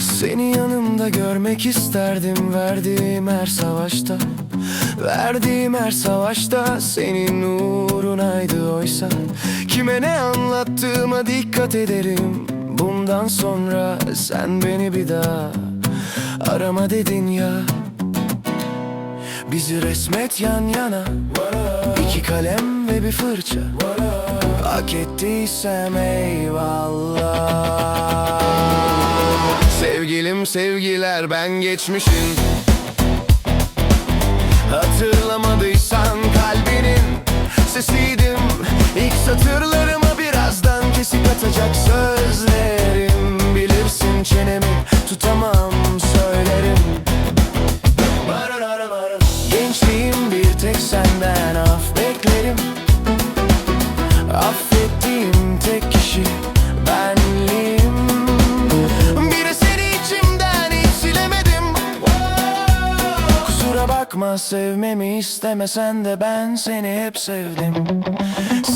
Seni yanımda görmek isterdim verdiğim her savaşta. Verdiğim her savaşta senin uğrunaydı oysa. Kime ne anlattığıma dikkat ederim. Bundan sonra sen beni bir daha arama dedin ya Bizi resmet yan yana. İki kalem ve bir fırça. Hak ettiysem eyvallah. Sevgilim sevgiler ben geçmişin Hatırlamadıysan kalbinin sesiydim. İlk satırlarıma birazdan kesik atacak sözlerim. Bilirsin çenemi tutamam bakma sevmemi istemesen de ben seni hep sevdim.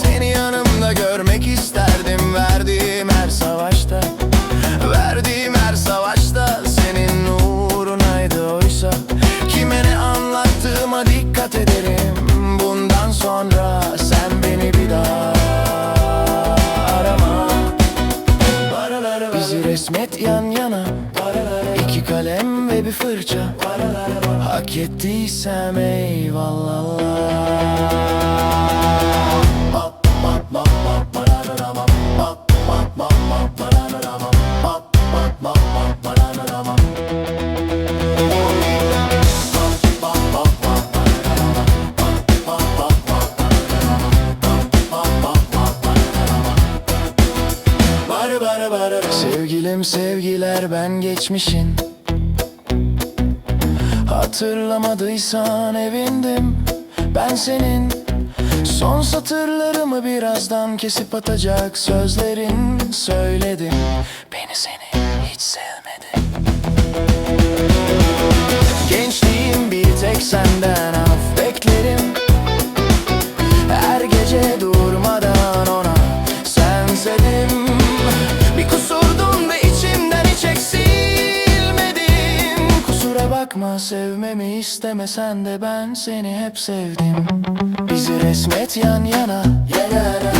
Seni yanımda görmek isterdim verdiğim her savaşta. Verdiğim her savaşta senin uğrunaydı oysa. Kime ne anlattığıma dikkat ederim. Bundan sonra sen beni bir daha arama. Bizi resmet yan yana iki kalem ve bir fırça. Hak ettiysem eyvallah. Sevgilim sevgiler ben geçmişin Hatırlamadıysan evindim Ben senin. Son satırlarımı birazdan kesip atacak sözlerin Söyledim. Beni seni hiç sevmedi. Gençliğim bir tek senden Bakma sevmemi istemesen de ben seni hep sevdim. Bizi resmet yan yana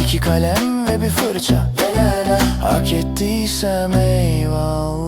iki kalem ve bir fırça. Hak ettiysem eyvallah